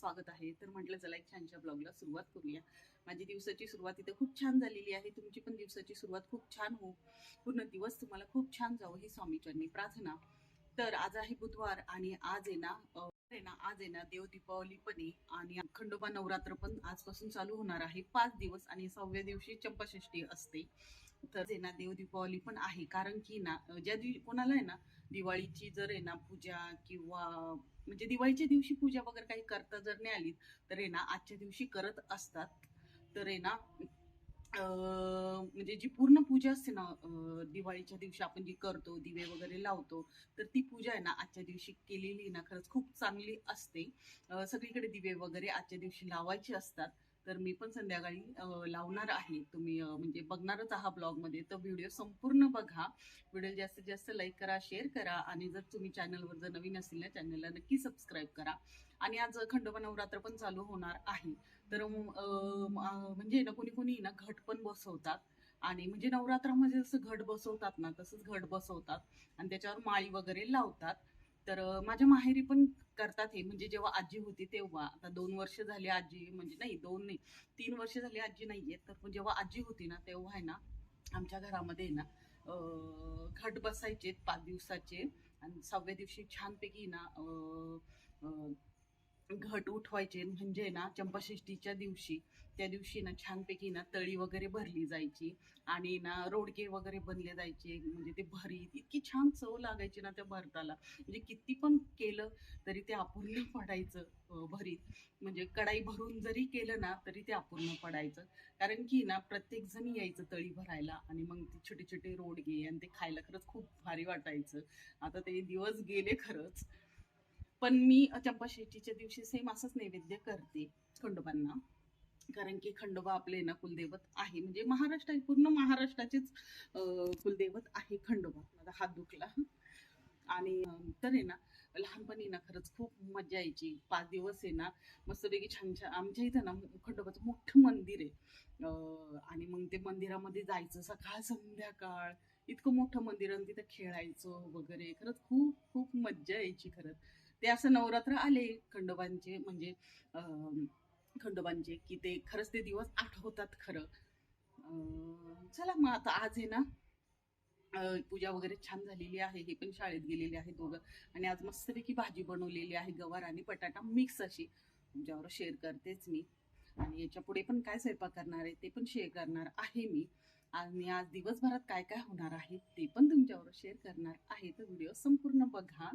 स्वागत आहे. तर म्हटलं चला एक छानशा ब्लॉगला सुरुवात करूया. माझी दिवसाची सुरुवात इथे खूप छान झालेली आहे. तुमची पण दिवसाची सुरुवात खूप छान हो पूर्ण दिवस तुम्हाला खूप छान जावं ही स्वामीचरणी प्रार्थना. तर आज आहे बुधवार आणि आज आहे ना आहे ना आज आहे ना देव दीपावली पण आहे आणि खंडोबा नवरात्र पण आजपासून चालू होणार आहे. पाच दिवस आणि सहाव्या दिवशी चंपाषष्ठी असते. तर आहे ना देव दीपावली पण आहे. कारण की ना ज्या दिवशी कोणाला आहे ना दिवाळीची जर आहे ना पूजा किंवा म्हणजे दिवाळीच्या दिवशी पूजा वगैरे काही करता जर नाही आली तर आहे ना आजच्या दिवशी करत असतात. तर आहे ना अं, म्हणजे जी पूर्ण पूजा असते ना दिवाळीच्या दिवशी आपण जी करतो दिवे वगैरे लावतो तर ती पूजा आहे ना आजच्या दिवशी केलेली ना खरंच खूप चांगली असते. सगळीकडे दिवे वगैरे आजच्या दिवशी लावायचे असतात. तर मी पण संध्याकाळी लावणार आहे. तुम्ही म्हणजे बघणारच आहात ब्लॉगमध्ये. तर व्हिडिओ संपूर्ण बघा. व्हिडिओ जास्तीत जास्त लाईक करा शेअर करा आणि जर तुम्ही चॅनलवर जर नवीन असेल ना चॅनलला नक्की सबस्क्राईब करा. आणि आज खंडोबा नवरात्र पण चालू होणार आहे. तर म्हणजे ना कोणी कोणी ना घट पण बसवतात. आणि म्हणजे नवरात्रामध्ये जसं घट बसवतात ना तसंच घट बसवतात. आणि त्याच्यावर माळी वगैरे लावतात. तर माझ्या माहेरी पण करतात हे. म्हणजे जेव्हा आजी होती तेव्हा. आता दोन वर्ष झाली आजी म्हणजे नाही दोन नाही तीन वर्ष झाली आजी नाहीये. तर पण जेव्हा आजी होती ना तेव्हा आहे ना आमच्या घरामध्ये आहे ना घट बसायचे पाच दिवसाचे. आणि सहाव्या दिवशी छानपैकी ना अं, घट उठवायचे म्हणजे ना चंपाषष्टीच्या दिवशी त्या दिवशी ना छानपैकी ना तळी वगैरे भरली जायची आणि ना रोडगे वगैरे बनले जायचे म्हणजे ते भरीत इतकी छान चव लागायची ना त्या भरताला. म्हणजे किती पण केलं तरी ते अपूर्ण पडायचं भरीत. म्हणजे कढाई भरून जरी केलं ना तरी ते अपूर्ण पडायचं. कारण की ना प्रत्येक जण यायचं तळी भरायला आणि मग ते छोटे छोटे रोडगे आणि ते खायला खरंच खूप भारी वाटायचं. आता ते दिवस गेले खरंच. पण मी चंपाषष्ठीच्या दिवशी सेम असंच नैवेद्य करते खंडोबांना. कारण की खंडोबा आपले ना कुलदैवत आहे. म्हणजे महाराष्ट्र पूर्ण महाराष्ट्राचेच कुलदैवत आहे खंडोबा. माझा हात दुखला. आणि तर आहे ना लहानपणी ना खरंच खूप मजा यायची. पाच दिवस आहे ना मस्तपैकी छान छान आमच्या इथं ना खंडोबाचं मोठं मंदिर आहे. अं, आणि मग ते मंदिरामध्ये जायचं सकाळ संध्याकाळ. इतकं मोठं मंदिर आणि तिथं खेळायचं वगैरे. खरंच खूप खूप मज्जा यायची खरंच. ते असं नवरात्र आले खंडोबांचे म्हणजे खंडोबांचे की ते खरंच ते दिवस आठवतात खरं. चला मग आता आज आहे ना पूजा वगैरे छान झालेली आहे हे पण शाळेत गेलेले आहे दोघं. आणि आज मस्तपैकी भाजी बनवलेली आहे गवार आणि बटाटा मिक्स अशी. तुमच्यावर शेअर करतेच मी. आणि याच्यापुढे पण काय स्वयंपाक करणार आहे ते पण शेअर करणार आहे मी. आणि आज दिवसभरात काय काय होणार आहे ते पण तुमच्यावर शेअर करणार आहे. तर व्हिडिओ संपूर्ण बघा.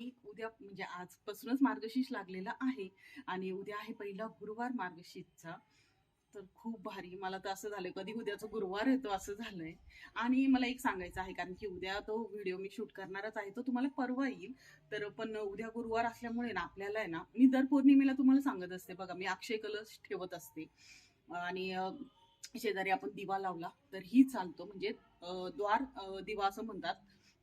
उद्या म्हणजे आजपासूनच मार्गशीर्ष लागलेला आहे आणि उद्या आहे पहिला गुरुवार मार्गशीर्षचा. तर खूप भारी. मला तर असं झालंय कधी उद्याचा गुरुवार येतो असं झालंय. आणि मला एक सांगायचं आहे कारण की उद्या तो व्हिडिओ मी शूट करणारच आहे तो तुम्हाला परवा येईल. तर पण उद्या गुरुवार असल्यामुळे ना आपल्याला आहे ना मी दर पौर्णिमेला तुम्हाला सांगत असते बघा मी अक्षय कलश ठेवत असते. आणि शेजारी आपण दिवा लावला तर ही चालतो म्हणजे द्वार दिवा असं म्हणतात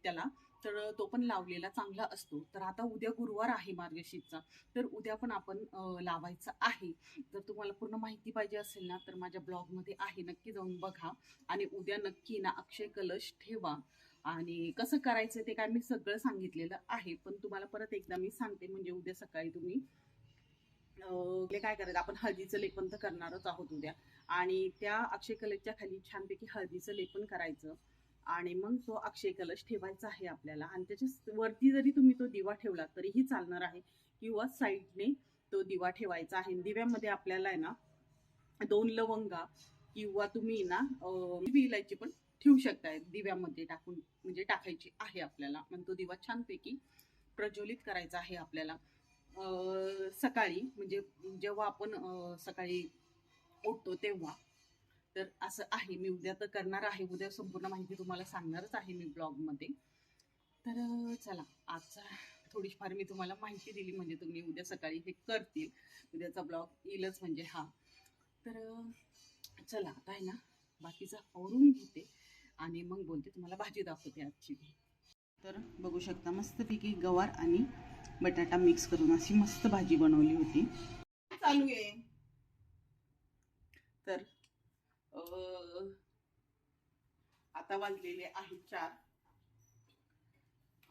त्याला. तर तो पण लावलेला चांगला असतो. तर आता उद्या गुरुवार आहे मार्गशीरचा तर उद्या पण आपण लावायचं आहे. जर तुम्हाला पूर्ण माहिती पाहिजे असेल ना तर माझ्या ब्लॉगमध्ये आहे. नक्की जाऊन बघा. आणि उद्या नक्की ना अक्षय कलश ठेवा. आणि कसं करायचं ते काय मी सगळं सांगितलेलं आहे. पण तुम्हाला परत एकदा मी सांगते म्हणजे उद्या सकाळी तुम्ही काय करायचं? आपण हळदीचं लेपन तर करणारच आहोत उद्या. आणि त्या अक्षय कलशच्या खाली छानपैकी हळदीचं लेपन करायचं. आणि मग तो अक्षय कलश ठेवायचा आहे आपल्याला. आणि त्याच्या वरती जरी तुम्ही तो दिवा ठेवला तरीही चालणार आहे. किंवा साईडने तो दिवा ठेवायचा आहे. दिव्यामध्ये आपल्याला आहे ना दोन लवंगा किंवा तुम्ही ना इलायची पण ठेवू शकताय दिव्यामध्ये टाकून म्हणजे टाकायची आहे आपल्याला. मग तो दिवा छानपैकी प्रज्वलित करायचा आहे आपल्याला. सकाळी म्हणजे जेव्हा आपण सकाळी उठतो तेव्हा तर असं आहे. मी उद्या तर करणार आहे. उद्या संपूर्ण माहिती तुम्हाला सांगणारच आहे मी ब्लॉगमध्ये. तर चला. आजचा थोडीफार मी तुम्हाला माहिती दिली. म्हणजे तुम्ही उद्या सकाळी हे करतील. उद्याचा ब्लॉग येईलच म्हणजे हा. तर चला. आता आहे ना बाकीचं आवरून घेते. आणि मग बोलते. तुम्हाला भाजी दाखवते आजची. तर बघू शकता मस्तपैकी गवार आणि बटाटा मिक्स करून अशी मस्त भाजी बनवली होती. चालू आहे तर अं, आता वाजलेले आहे चार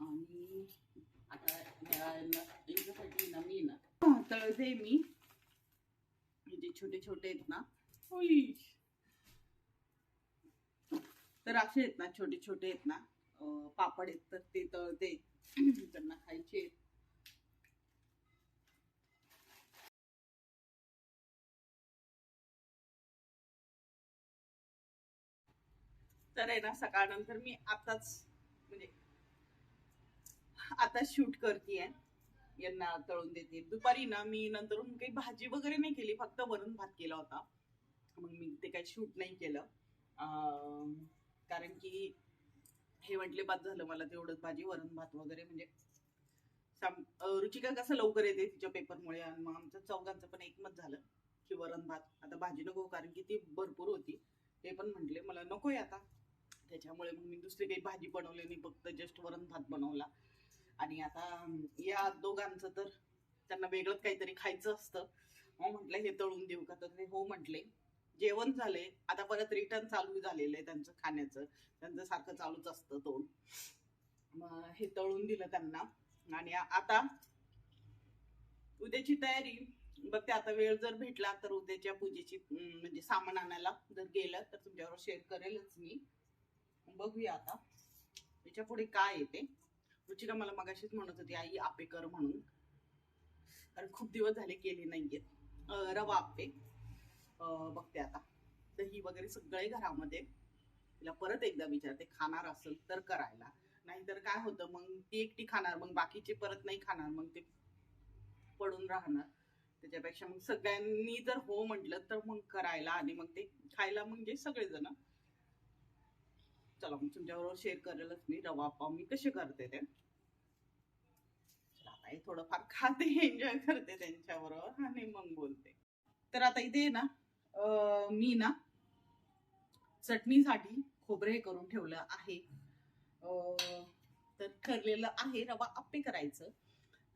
आणि आता याच्यासाठी ना मी ना तळते मी जे छोटे छोटे आहेत ना. तर असे आहेत ना छोटे छोटे आहेत ना पापड आहेत तर ते तळते त्यांना खायचे आहेत. तर आहे ना सकाळनंतर मी आताच म्हणजे आता शूट करते यांना तळून देते दुपारी ना मी नंतर काही भाजी वगैरे नाही केली फक्त वरण भात केला होता. मग मी ते काही शूट नाही केलं. अं, कारण की हे म्हटले बाद झालं मला तेवढंच भाजी वरण भात वगैरे म्हणजे साम- रुचिका कसं लवकर येते तिच्या पेपरमुळे आणि मग आमचं चौघांचं पण एकमत झालं की वरण भात. आता भाजी नको कारण की ती भरपूर होती. ते पण म्हटले मला नकोय आता. त्याच्यामुळे मग मी दुसरी काही भाजी बनवली नाही फक्त जस्ट वरण भात बनवला. आणि आता या दोघांचं तर त्यांना वेगळंच काहीतरी खायचं असतं. मग म्हटलं हे तळून देऊ का? तर ते हो म्हटले. जेवण झाले. आता परत रिटर्न चालू झालेलं आहे त्यांचं खाण्याचं. त्यांचं सारखं चालूच असतं तोंड. मग हे तळून दिलं त्यांना. आणि आता उद्याची तयारी. बघते आता वेळ जर भेटला तर उद्याच्या पूजेची म्हणजे सामान आणायला जर गेलं तर तुमच्यावर शेअर करेलच मी. बघूया आता. त्याच्या पुढे काय येते? रुचिका मला मगाशीच म्हणत होती आई आपे कर म्हणून. कारण खूप दिवस झाले केले नाहीयेत. रवा आपे बघते आता. दही वगैरे सगळे घरामध्ये. तिला परत एकदा विचारते खाणार असेल तर करायला. नाहीतर काय होतं मग ती एकटी खाणार मग बाकीचे परत नाही खाणार मग ते पडून राहणार. त्याच्यापेक्षा मग सगळ्यांनी जर हो म्हटलं तर मग करायला आणि मग ते खायला म्हणजे सगळेजण चला मी तुमच्याबरोबर शेअर करेलच मी. रवा पाव मी कसे करते ते. चला, आता हे थोडंफार खाते एन्जॉय करते त्यांच्याबरोबर. आणि मग बोलते. तर आता इथे ना मी ना चटणीसाठी खोबरे हे करून ठेवलं आहे. अं, तर ठरलेलं आहे रवा आप्पे करायचं.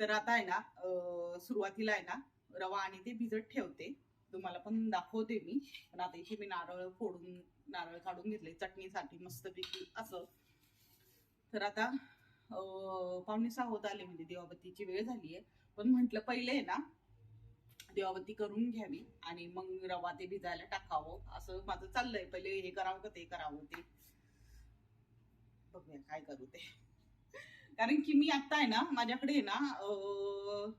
तर आता आहे ना अं, सुरुवातीला आहे ना रवा आणि ते भिजत ठेवते. तुम्हाला पण दाखवते मी. पण आता इथे मी नारळ फोडून नारळ काढून घेतले चटणीसाठी मस्तपैकी असं. तर आता पावणे सहा होत आले म्हणजे देवाबत्तीची वेळ झाली आहे पण म्हटलं पहिले ना देवाबत्ती करून घ्यावी आणि मग रवा ते भिजायला टाकावं. असं माझं चाललंय. पहिले हे करावं का ते करावं ते. बघूया काय करू ते. कारण की मी आता आहे ना माझ्याकडे आहे ना अं,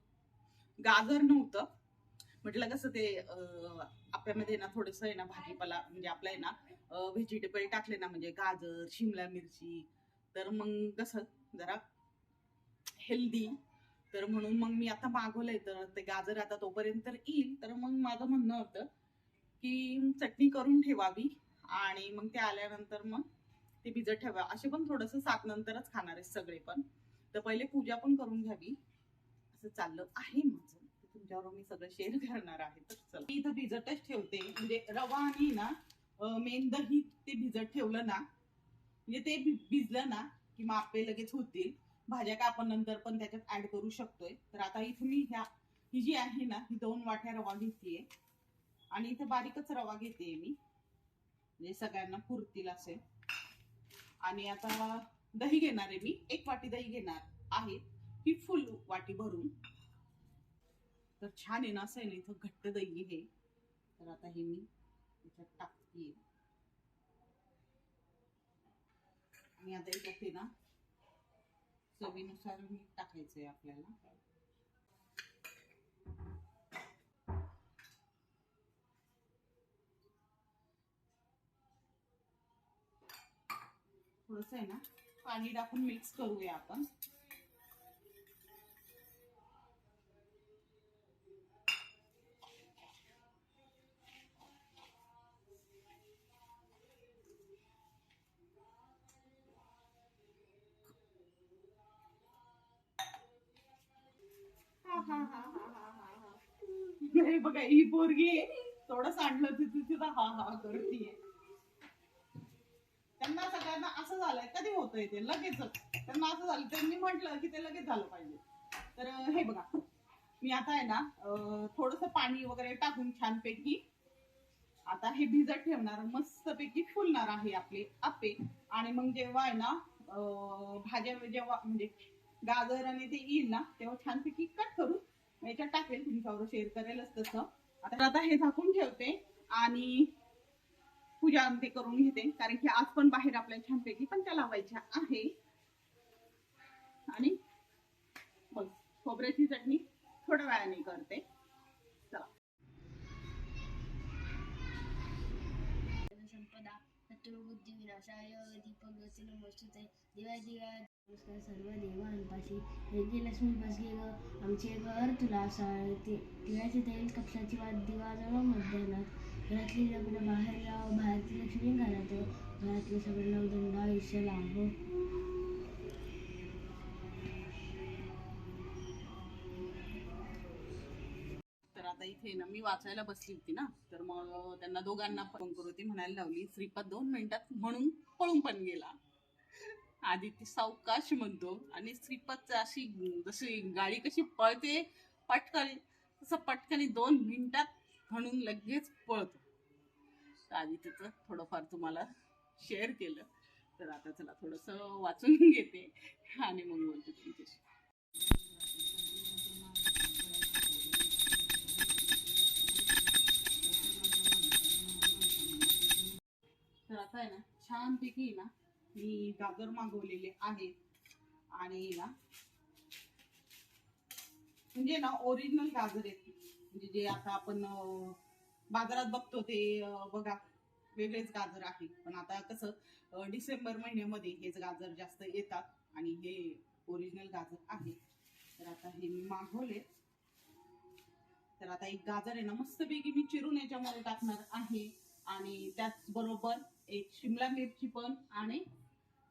गाजर नव्हतं. म्हटलं कसं ते अं, आपल्यामध्ये ना थोडस आहे ना भाजीपाला म्हणजे आपलं आहे ना व्हेजिटेबल टाकले ना म्हणजे गाजर शिमला मिरची तर मग कसं जरा हेल्दी तर म्हणून मग मी आता मागवलंय तर ते गाजर आता तोपर्यंत तर येईल. तर मग माझं म्हणणं होतं की चटणी करून ठेवावी आणि मग ते आल्यानंतर मग ते भिजत ठेवा. असे पण थोडस सात नंतरच खाणार आहे सगळे पण. तर पहिले पूजा पण करून घ्यावी. असं चाललं आहे माझं. तुमच्यावर मी सगळं शेअर करणार आहे. तर चला. मी इथं भिजतच ठेवते. म्हणजे रवा आणि ना मेन दही ते भिजत ठेवलं ना म्हणजे ते भिजलं ना की मापे लगेच होतील. भाज्या का आपण नंतर पण त्याच्यात ऍड करू शकतोय. तर आता इथे मी ह्या ही जी आहे ना ही दोन वाट्या रवा घेतेय. आणि इथे बारीकच रवा घेते मी. म्हणजे सगळ्यांना पुरतील असेल आणि आता दही घेणार आहे मी. एक वाटी दही घेणार आहे. ही फुल वाटी भरून. तर छान आहे ना असं आहे ना इथं घट्ट दही हे तर आता हे मी याच्यात येईल आणि आता याच्यात आहे ना चवीनुसार मीठ टाकायचं आहे आपल्याला. थोडस आहे ना पाणी टाकून मिक्स करूया आपण. अरे बघा ही पोरगी थोडं आणलं तिथे तिथं हा हा करतीये. त्यांना सगळ्यांना असं झालंय कधी होतंय ते? लगेचच. त्यांना असं झालं त्यांनी म्हटलं की ते लगेच झालं पाहिजे. तर हे बघा. मी आता आहे ना थोडस पाणी वगैरे टाकून छानपैकी आता हे भिजत ठेवणार. मस्तपैकी फुलणार आहे आपले आपे आणि मग जेव्हा आहे ना भाज्या जेव्हा म्हणजे गाजर आणि ते येईल ना तेव्हा छानपैकी कट करून याच्यात टाकेल तुमच्यावर शेअर करेलच तसं. आता आता हे झाकून ठेवते आणि पूजा ते करून घेते कारण की आज पण बाहेर आपल्या छानपैकी पण त्या लावायच्या आहे. आणि बघ खोबऱ्याची चटणी थोड्या वेळाने करते. चला. संपदा चतुर्बुद्धी विनाशाय दीपक दिवा दिवा नमस्कार सर्व देवांपाशी रेगी लक्ष्मी बसगे ग आमचे घर तुला साळते तिळाचे तेल कपशाची वाट दिवा जवळ मध्यानात घरातली लग्न बाहेर लाव बाहेरची लक्ष्मी घरात घरातले सगळे नवदंड आयुष्य लाभ तर आता इथे ना मी वाचायला बसली होती ना. तर मग त्यांना दोघांना फोन करू ती म्हणायला लावली श्रीपाद दोन मिनिटात म्हणून पळून पण गेला. आधी ती सावकाश म्हणतो. आणि श्रीपादचं अशी जशी गाडी कशी पळते पटकन तसं पटकन दोन मिनिटात म्हणून लगेच पळतो. तर आधी त्याचं थोडंफार तुम्हाला शेअर केलं. तर आता चला थोडंसं वाचून घेते. आणि मग बोलते तुमच्याशी. तर आता आहे ना छानपैकी ना मी गाजर मागवलेले आहेत आणि ना म्हणजे ना ओरिजिनल गाजर आहेत. म्हणजे जे आता आपण बाजारात बघतो ते बघा वेगळेच गाजर आहे. पण आता कसं डिसेंबर महिन्यामध्ये हेच गाजर जास्त येतात आणि हे ओरिजिनल गाजर आहे. तर आता हे मी मागवले. तर आता एक गाजर आहे ना मस्तपैकी मी चिरून याच्यामध्ये टाकणार आहे. आणि त्याचबरोबर एक शिमला मिरची पण आणि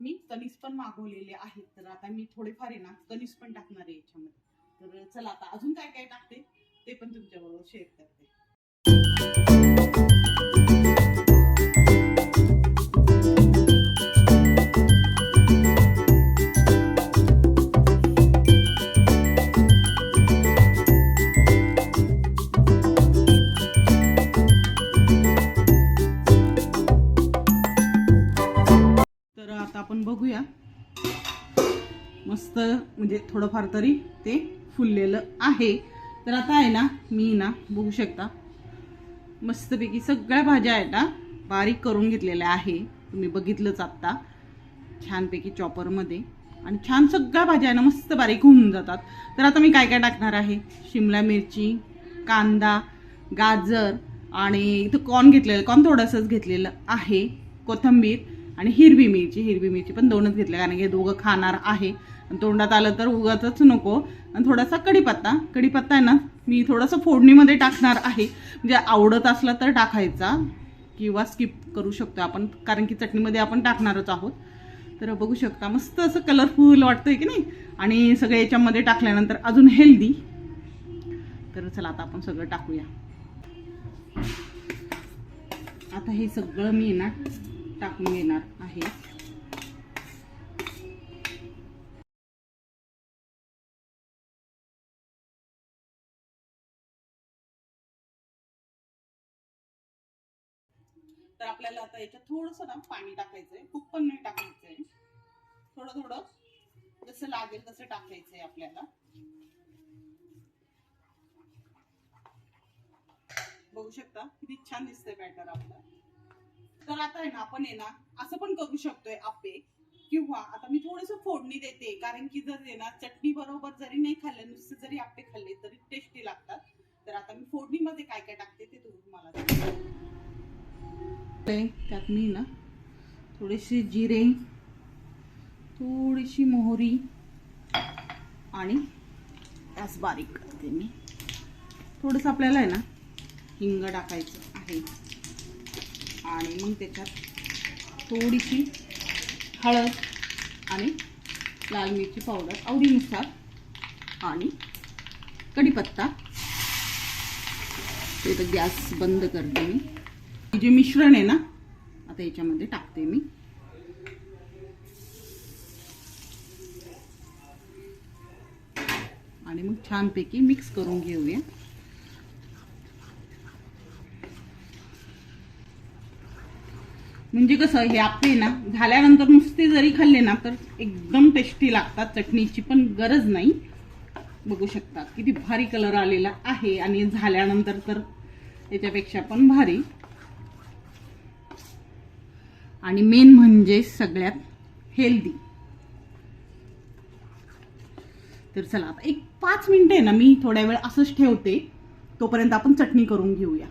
मी कणीस पण मागवलेले आहेत. तर आता मी थोडेफार आहे ना कणीस पण टाकणार आहे याच्यामध्ये. तर चला आता अजून काय काय टाकते ते पण तुमच्याबरोबर शेअर करते. आपण बघूया. मस्त म्हणजे थोडंफार तरी ते फुललेलं आहे. तर आता आहे ना मी ना बघू शकता. मस्तपैकी सगळ्या भाज्या आहेत ना बारीक करून घेतलेल्या आहे. तुम्ही बघितलंच आत्ता छानपैकी चॉपरमध्ये आणि छान सगळ्या भाज्या आहे ना मस्त बारीक होऊन जातात. तर आता मी काय काय टाकणार आहे? शिमला मिरची कांदा गाजर आणि इथं कॉर्न घेतलेलं कॉर्न थोडंसंच घेतलेलं आहे. कोथिंबीर. आणि हिरवी मिरची हिरवी मिरची पण दोनच घेतल्या कारण की हे दोघं खाणार आहे. आणि तोंडात आलं तर उगाच नको. आणि थोडासा कढीपत्ता कढीपत्ता आहे ना मी थोडंसं फोडणीमध्ये टाकणार आहे. म्हणजे आवडत असला तर टाकायचा किंवा स्किप करू शकतो आपण कारण की चटणीमध्ये आपण टाकणारच आहोत. तर बघू शकता मस्त असं कलरफुल वाटतंय की नाही? आणि सगळं याच्यामध्ये टाकल्यानंतर अजून हेल्दी तर चला आता आपण सगळं टाकूया. आता हे सगळं मी ना टाकून घेणार आहे. तर आपल्याला आता याच्यात थोडंसं ना पाणी टाकायचंय. खूप पण नाही टाकायचंय. थोडं थोडं. जसं लागेल तसं टाकायचंय आपल्याला. बघू शकता किती छान दिसतंय बॅटर आपलं. तर आता आहे ना आपण आहे ना असं पण करू शकतोय आपे. किंवा आता मी थोडस फोडणी देते कारण की जर आहे ना चटणी बरोबर जरी नाही खाल्लं नुसते जरी आप्पे खाल्ले तरी टेस्टी लागतात. तर आता मी फोडणीमध्ये काय काय टाकते ते तुम्हाला मला ते त्यात मी ना थोडेसे जिरे थोडीशी मोहरी आणि त्यास बारीक करते मी. थोडंसं आपल्याला आहे ना हिंग टाकायचं आहे. आणि मग त्याच्यात थोडीशी हळद आणि लाल मिरची पावडर आवडीनुसार आणि कढीपत्ता. ते तर गॅस बंद करते मी. जे मिश्रण आहे ना आता याच्यामध्ये टाकते मी. आणि मग छानपैकी मिक्स करून घेऊया. म्हणजे कसं हे आपले ना झाल्यानंतर नुसते जरी खाल्ले ना तर एकदम टेस्टी लागतात. चटणीची पण गरज नाही. बघू शकता किती भारी कलर आलेला आहे आणि झाल्यानंतर तर त्याच्यापेक्षा पण भारी. आणि मेन म्हणजे सगळ्यात हेल्दी तर चला आता एक पाच मिनटं आहे ना मी थोड्या वेळ असंच ठेवते. तोपर्यंत आपण चटणी करून घेऊया.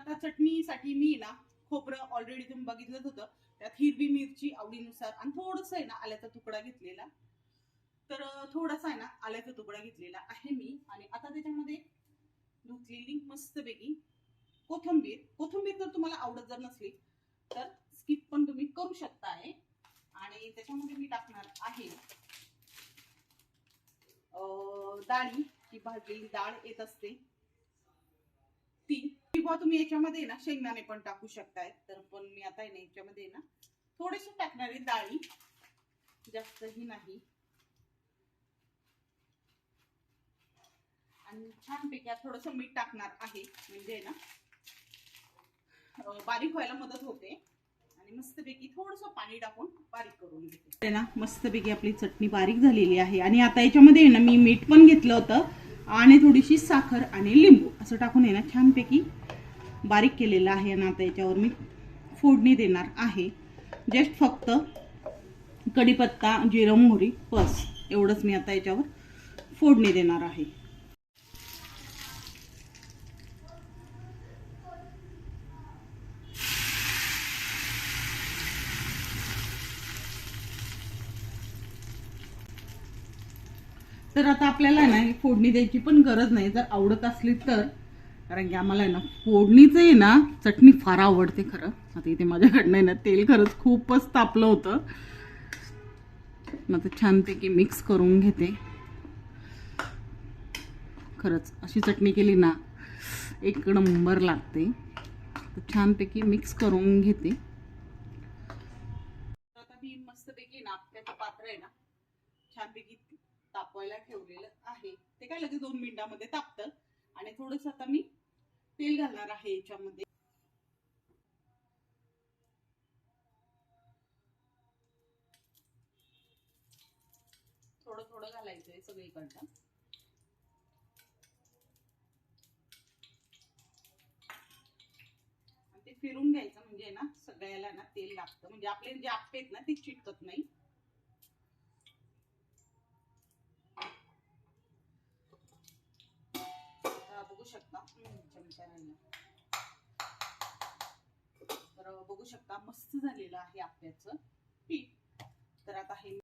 आता चटणीसाठी मी ना खोबरं ऑलरेडी तुम्ही बघितलंच होतं. त्यात हिरवी मिरची आवडीनुसार आणि थोडंसं आहे ना आल्याचा तुकडा घेतलेला. तर थोडासा आहे ना आल्याचा तुकडा घेतलेला आहे मी. आणि आता त्याच्यामध्ये धुतलेली मस्तपैकी कोथंबीर. कोथंबीर जर तुम्हाला आवडत जर नसली तर स्किप पण तुम्ही करू शकता आहे आणि त्याच्यामध्ये मी टाकणार आहे डाळी ही भाजलेली डाळ येत असते. ती किंवा तुम्ही याच्यामध्ये ना शेंगदाणे पण टाकू शकताय. तर पण मी आता आहे ना याच्यामध्ये ना थोडेसे टाकणार आहे डाळी. जास्तही नाही. आणि छानपैकी थोडस मीठ टाकणार आहे. म्हणजे ना बारीक व्हायला मदत होते. आणि मस्तपैकी थोडस पाणी टाकून बारीक करून घेते. ना मस्तपैकी आपली चटणी बारीक झालेली आहे. आणि आता याच्यामध्ये आहे ना मी मीठ पण घेतलं होतं. आणि थोडीशी साखर आणि लिंबू. असं टाकून आहे ना छानपैकी बारीक केलेलं आहे आणि आता याच्यावर मी फोडणी देणार आहे. जस्ट फक्त कढीपत्ता जिरं मोहरी बस. एवढंच मी आता याच्यावर फोडणी देणार आहे तर आता आपल्याला ना ही फोडणी द्यायची पण गरज नाही. जर आवडत असली तर. कारण की आम्हाला आहे ना फोडणीचं आहे ना चटणी फार आवडते खरं. आता इथे माझ्याकडनं आहे ना तेल खरंच खूपच तापलं होतं. मग छानपैकी मिक्स करून घेते. खरंच अशी चटणी केली ना एक नंबर लागते. तर छानपैकी मिक्स करून घेते. आता मी मस्तपैकी ना आपल्याचं पात्र आहे ना छानपैकी तापवायला ठेवलेलं. ते काय लगेच दोन मिनिटामध्ये तापतं. आणि थोडस आता मी तेल घालणार आहे याच्यामध्ये. थोडं थोडं घालायचंय सगळीकडनं. आणि ते फिरून घ्यायचं म्हणजे ना सगळ्याला ना तेल लागतं. म्हणजे आपले जे आप्पे आहेत ना ते चिटकत नाही. शकता? हम्म, तर बघू शकता मस्त झालेलं आहे आपल्याचं पीठ. तर आता हे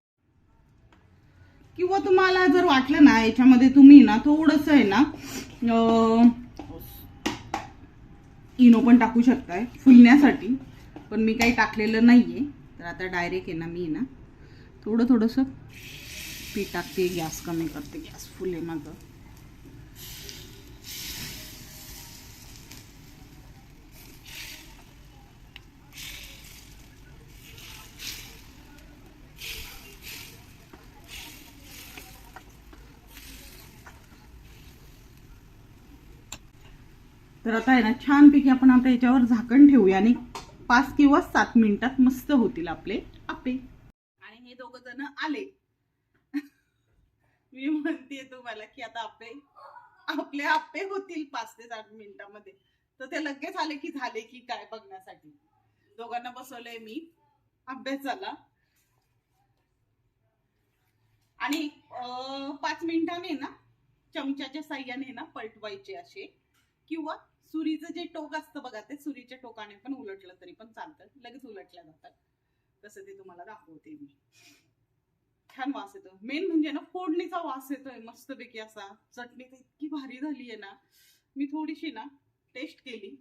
किंवा तुम्हाला जर वाटलं ना याच्यामध्ये तुम्ही ना थोडस आहे ना इनो पण टाकू शकताय फुलण्यासाठी. पण मी काही टाकलेलं नाहीये. तर आता डायरेक्ट आहे ना मी ना थोडं थोडंसं पीठ टाकते गॅस कमी करते गॅस फुल आहे माझं. तर आता आहे ना छानपैकी आपण आता याच्यावर झाकण ठेवूया आणि पाच किंवा सात मिनिटात मस्त होतील आपले आप्पे. आणि हे दोघ जण आले. मी म्हणते तुम्हाला की आता आपले आपले आप्पे होतील पाच ते सात मिनिटामध्ये. तर ते लगेच आले की झाले की काय बघण्यासाठी. दोघांना बसवलंय मी. अभ्यास झाला. आणि पाच मिनिटांनी ना चमच्याच्या साह्याने ना पलटवायचे असे किंवा सुरीचं जे टोक असतं बघा ते सुरीच्या टोकाने पण उलटलं तरी पण चालतं. लगेच उलटल्या जातात. तसं ते तुम्हाला दाखवते मी. छान वास येतो. मेन म्हणजे ना फोडणीचा वास येतोय. मस्तपैकी असा. चटणी तर इतकी भारी झाली आहे ना. मी थोडीशी ना टेस्ट केली.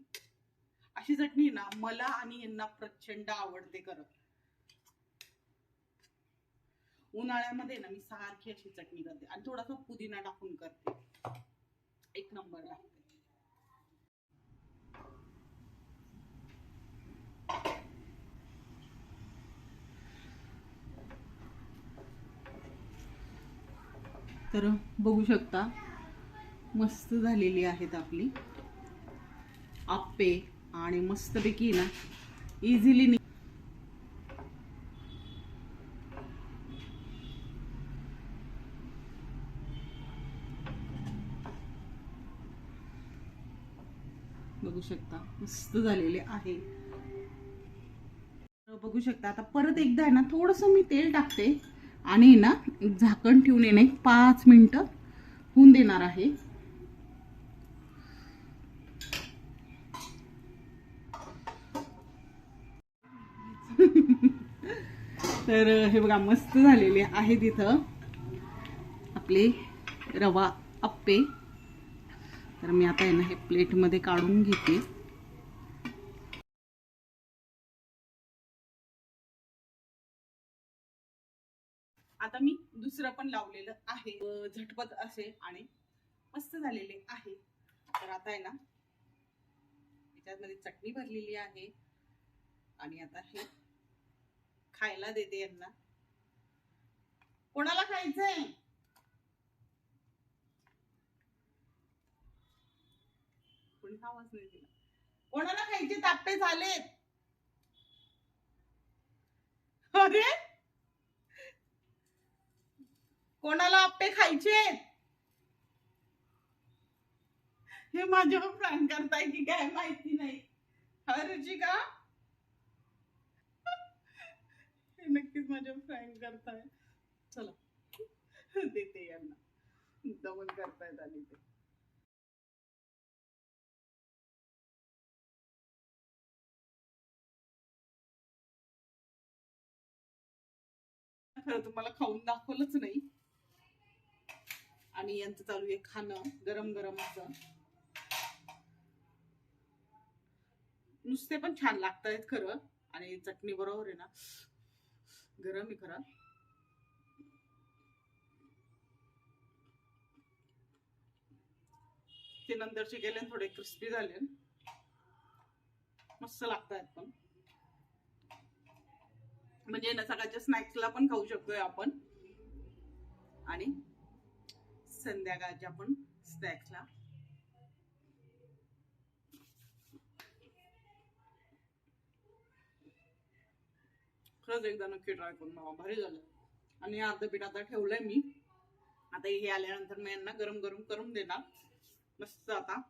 अशी चटणी ना मला आणि यांना प्रचंड आवडते करत उन्हाळ्यामध्ये ना मी सारखी अशी चटणी करते. आणि थोडासा पुदिना टाकून करते. एक नंबर तर बघू शकता मस्त झालेली आहेत आपली. आप्पे आणि मस्तपैकी ना इझिली नि बघू शकता मस्त झालेले आहे. बघू शकता आता परत एकदा आहे ना थोडस मी तेल टाकते. आणि ना झाकण ठेवून येणे पाच मिनटं होऊन देणार आहे. तर हे बघा मस्त झालेले आहे तिथं आपले रवा अप्पे. तर मी आता यांना हे प्लेटमध्ये काढून घेते. आता मी दुसरं पण लावलेलं आहे. झटपट असे आणि मस्त झालेले आहे. तर आता आहे ना याच्यामध्ये चटणी भरलेली आहे. आणि आता हे खायला देते यांना. कोणाला खायचंय? कोणी आवाज नाही दिला. कोणाला खायचे ताप्पे झालेत? अरे! कोणाला आप्पे खायचे? हे माझ्यावर प्राण करताय की काय माहिती नाही. हा का हे नक्कीच माझ्यावर फ्रँक करताय. चला. देते यांना. दमन करतायत आणि ते. खरं तुम्हाला खाऊन दाखवलंच नाही. आणि यांचं चालू आहे खाणं गरम गरम असं. नुसते पण छान लागतायत खरं. आणि चटणी बरोबर आहे ना. गरम आहे खरं. ते नंतरचे गेले थोडे क्रिस्पी झाले. मस्त लागतायत पण. म्हणजे ना सकाळच्या स्नॅक्सला पण खाऊ शकतोय आपण. आणि संध्याकाळच्या पण स्नॅक्सला. खरंच एकदा नक्की ट्राय करून बघा भारी झालं. आणि अर्ध पीठ आता ठेवलंय मी. आता हे आल्यानंतर मी यांना गरम गरम करून देणार. मस्त आता.